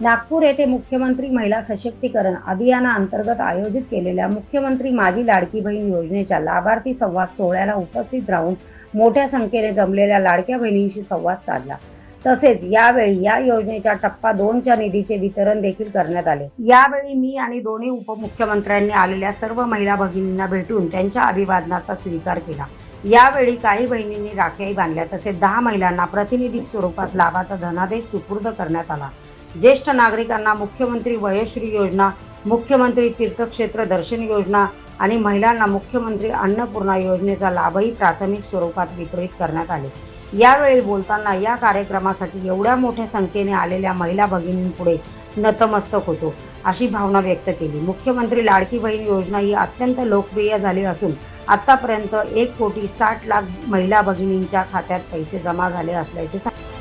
नागपूर येथे मुख्यमंत्री महिला सशक्तीकरण अभियानाअंतर्गत आयोजित केलेल्या मुख्यमंत्री माझी लाडकी बहीण योजनेच्या लाभार्थी संवाद सोहळ्याला उपस्थित राहून मोठ्या संख्येने जमलेल्या लाडक्या बहिणींशी संवाद साधला. तसेच यावेळी या योजनेच्या टप्पा दोनच्या निधीचे वितरण देखील करण्यात आले. यावेळी मी आणि दोन्ही उपमुख्यमंत्र्यांनी आलेल्या सर्व महिला भगिनींना भेटून त्यांच्या अभिवादनाचा स्वीकार केला. यावेळी काही बहिणींनी राख्याही बांधल्या तसेच दहा महिलांना प्रातिनिधिक स्वरूपात लाभाचा धनादेश सुपूर्द करण्यात आला. ज्येष्ठ नागरिकांना मुख्यमंत्री वयश्री योजना मुख्यमंत्री तीर्थक्षेत्र दर्शन योजना आणि महिलांना मुख्यमंत्री अन्नपूर्णा योजनेचा लाभही प्राथमिक स्वरूपात वितरित करण्यात आले. यावेळी बोलताना या कार्यक्रमासाठी एवढ्या मोठ्या संख्येने आलेल्या महिला भगिनींपुढे नतमस्तक होतो अशी भावना व्यक्त केली. मुख्यमंत्री लाडकी बहीण योजना ही अत्यंत लोकप्रिय झाली असून आतापर्यंत एक कोटी साठ लाख महिला भगिनींच्या खात्यात पैसे जमा झाले असल्याचे सांग